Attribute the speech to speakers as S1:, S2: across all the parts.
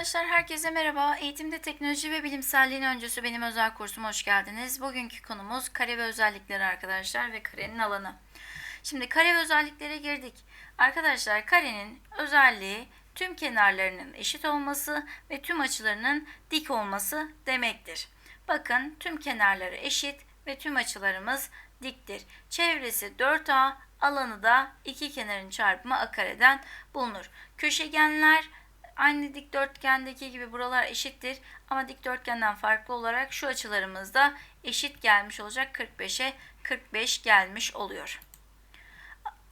S1: Arkadaşlar herkese merhaba. Eğitimde teknoloji ve bilimselliğin öncüsü benim özel kursuma hoş geldiniz. Bugünkü konumuz kare ve özellikleri arkadaşlar ve karenin alanı. Şimdi kare ve özelliklere girdik. Arkadaşlar karenin özelliği tüm kenarlarının eşit olması ve tüm açılarının dik olması demektir. Bakın tüm kenarları eşit ve tüm açılarımız diktir. Çevresi 4A, alanı da iki kenarın çarpımı a kareden bulunur. Köşegenler Aynı dikdörtgendeki gibi buralar eşittir ama dikdörtgenden farklı olarak şu açılarımız da eşit gelmiş olacak 45'e 45 gelmiş oluyor.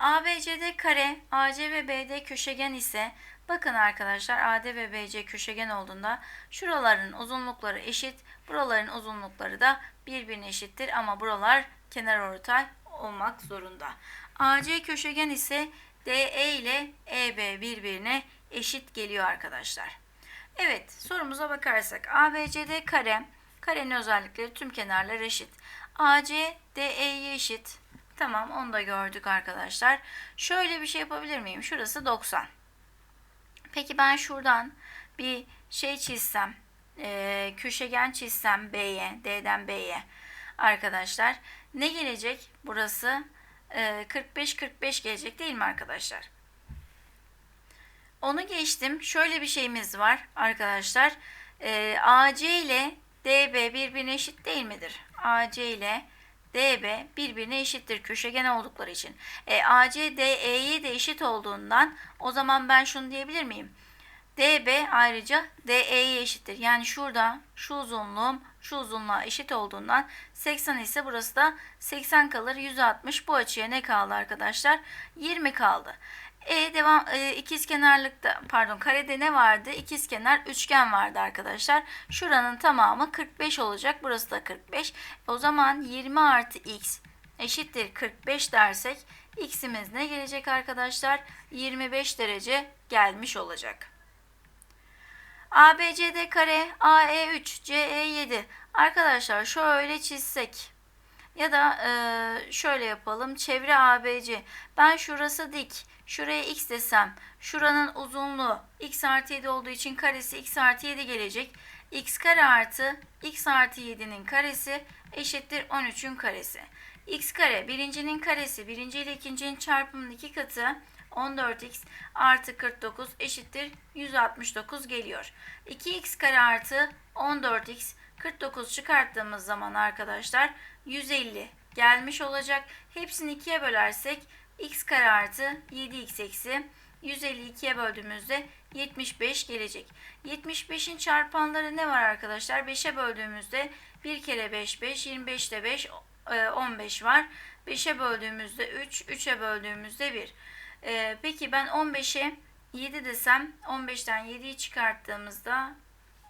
S1: ABCD kare, AC ve BD köşegen ise bakın arkadaşlar AD ve BC köşegen olduğunda şuraların uzunlukları eşit, buraların uzunlukları da birbirine eşittir ama buralar kenar ortay olmak zorunda. AC köşegen ise DE ile EB birbirine eşit geliyor arkadaşlar. Evet sorumuza bakarsak ABCD kare, karenin özellikleri tüm kenarlar eşit. AC DE'ye eşit. Tamam onu da gördük arkadaşlar. Şöyle bir şey yapabilir miyim? Şurası 90. Peki ben şuradan bir şey çizsem, e, köşegen çizsem B'ye, D'den B'ye arkadaşlar. Ne gelecek? Burası 45-45 gelecek değil mi arkadaşlar? Onu geçtim. Şöyle bir şeyimiz var arkadaşlar. E, AC ile DB birbirine eşit değil midir? AC ile DB birbirine eşittir köşegen oldukları için. E, AC DE'ye de eşit olduğundan o zaman ben şunu diyebilir miyim? DB ayrıca DE'ye eşittir. Yani şurada şu uzunluğum şu uzunluğa eşit olduğundan 80 ise burası da 80 kalır. 160 bu açıya ne kaldı arkadaşlar? 20 kaldı. E devam e, ikizkenarlıkta pardon karede ne vardı? İkizkenar üçgen vardı arkadaşlar. Şuranın tamamı 45 olacak. Burası da 45. O zaman 20 artı x eşittir 45 dersek x'imiz ne gelecek arkadaşlar? 25 derece gelmiş olacak. ABCD kare AE 3 CE 7 arkadaşlar şöyle çizsek ya da e, şöyle yapalım çevre ABC ben şurası dik Şuraya x desem şuranın uzunluğu x artı 7 olduğu için karesi x artı 7 gelecek. x kare artı x artı 7'nin karesi eşittir 13'ün karesi. x kare birincinin karesi birinci ile ikincinin çarpımının iki katı 14x artı 49 eşittir 169 geliyor. 2x kare artı 14x 49 çıkarttığımız zaman arkadaşlar 150 gelmiş olacak. Hepsini ikiye bölersek x kare artı 7x eksi 152'ye böldüğümüzde 75 gelecek. 75'in çarpanları ne var arkadaşlar? 5'e böldüğümüzde 1 kere 5 5, 25 de 5, 15 var. 5'e böldüğümüzde 3, 3'e böldüğümüzde 1. Ee, peki ben 15'e 7 desem 15'ten 7'yi çıkarttığımızda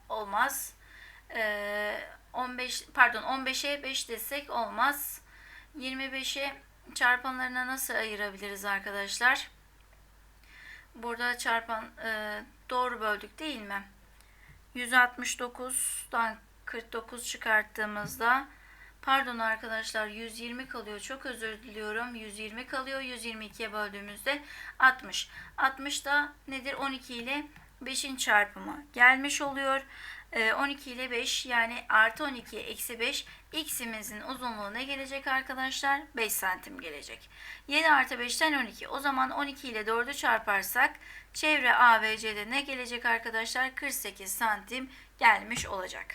S1: olmaz. Ee, 15 pardon 15'e 5 desek olmaz. 25'e çarpanlarına nasıl ayırabiliriz arkadaşlar? Burada çarpan e, doğru böldük değil mi? 169'dan 49 çıkarttığımızda pardon arkadaşlar 120 kalıyor. Çok özür diliyorum. 120 kalıyor. 122'ye böldüğümüzde 60. 60 da nedir? 12 ile 5'in çarpımı gelmiş oluyor. 12 ee, ile 5 yani artı 12 eksi 5 x'imizin uzunluğu ne gelecek arkadaşlar? 5 santim gelecek. 7 artı 5'ten 12. O zaman 12 ile 4'ü çarparsak çevre ABC'de ne gelecek arkadaşlar? 48 santim gelmiş olacak.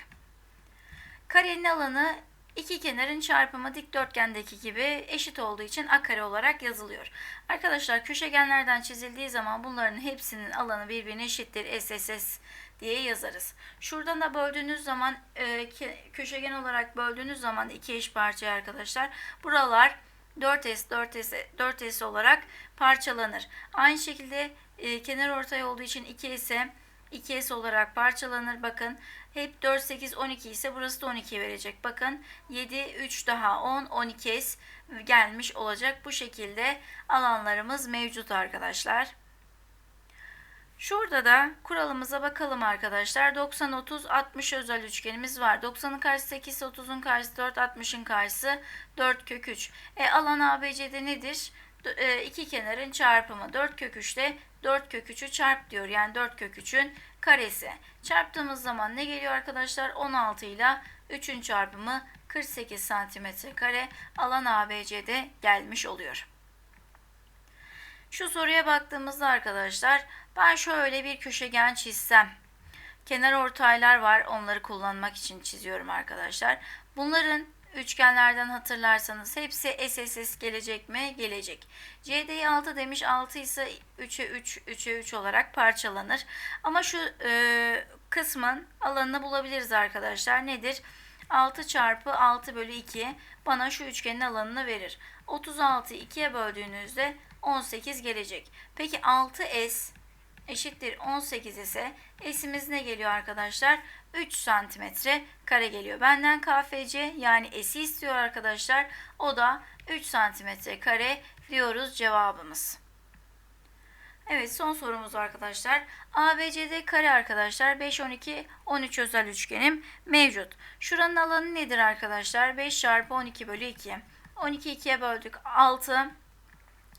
S1: Karenin alanı iki kenarın çarpımı dikdörtgendeki gibi eşit olduğu için a olarak yazılıyor. Arkadaşlar köşegenlerden çizildiği zaman bunların hepsinin alanı birbirine eşittir. SSS diye yazarız. Şuradan da böldüğünüz zaman e, köşegen olarak böldüğünüz zaman iki eş parçaya arkadaşlar buralar 4S 4S 4S olarak parçalanır. Aynı şekilde e, kenar ortay olduğu için 2S 2S olarak parçalanır. Bakın hep 4 8 12 ise burası da 12 verecek. Bakın 7 3 daha 10 12S gelmiş olacak. Bu şekilde alanlarımız mevcut arkadaşlar. Şurada da kuralımıza bakalım arkadaşlar. 90, 30, 60 özel üçgenimiz var. 90'ın karşısı 8, 30'un karşısı 4, 60'ın karşısı 4 kök 3. E, alan ABC'de nedir? E, iki kenarın çarpımı. 4 kök 3 ile 4 kök 3'ü çarp diyor. Yani 4 kök 3'ün karesi. Çarptığımız zaman ne geliyor arkadaşlar? 16 ile 3'ün çarpımı 48 santimetre kare alan ABC'de gelmiş oluyor. Şu soruya baktığımızda arkadaşlar ben şöyle bir köşegen çizsem. Kenar ortaylar var. Onları kullanmak için çiziyorum arkadaşlar. Bunların üçgenlerden hatırlarsanız hepsi SSS gelecek mi? Gelecek. CD'yi 6 demiş. 6 ise 3'e 3, 3'e 3 olarak parçalanır. Ama şu e, kısmın alanını bulabiliriz arkadaşlar. Nedir? 6 çarpı 6 bölü 2 bana şu üçgenin alanını verir. 36'yı 2'ye böldüğünüzde 18 gelecek. Peki 6S eşittir 18 ise S'imiz ne geliyor arkadaşlar? 3 santimetre kare geliyor. Benden KFC yani S'i istiyor arkadaşlar. O da 3 santimetre kare diyoruz cevabımız. Evet son sorumuz arkadaşlar. ABCD kare arkadaşlar 5, 12, 13 özel üçgenim mevcut. Şuranın alanı nedir arkadaşlar? 5 çarpı 12 bölü 2. 12 2'ye böldük 6.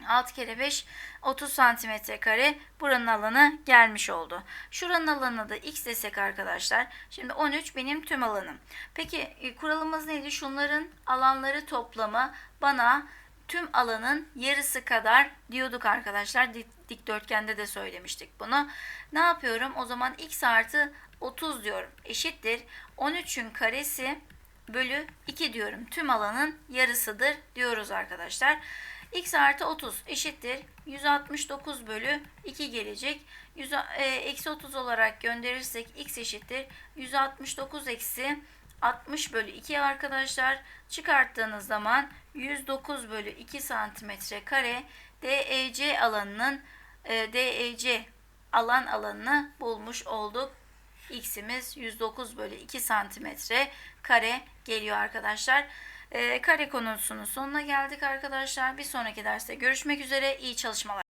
S1: 6 kere 5 30 santimetre kare buranın alanı gelmiş oldu. Şuranın alanına da x desek arkadaşlar. Şimdi 13 benim tüm alanım. Peki e, kuralımız neydi? Şunların alanları toplamı bana tüm alanın yarısı kadar diyorduk arkadaşlar. Dik- Dikdörtgende de söylemiştik bunu. Ne yapıyorum? O zaman x artı 30 diyorum. Eşittir. 13'ün karesi bölü 2 diyorum. Tüm alanın yarısıdır diyoruz arkadaşlar. X artı 30 eşittir. 169 bölü 2 gelecek. 100, e, eksi 30 olarak gönderirsek x eşittir. 169 eksi 60 bölü 2 arkadaşlar. Çıkarttığınız zaman 109 bölü 2 santimetre kare DEC alanının e, DEC alan alanını bulmuş olduk. X'imiz 109 bölü 2 santimetre kare geliyor arkadaşlar. E, kare konusunun sonuna geldik arkadaşlar. Bir sonraki derste görüşmek üzere. İyi çalışmalar.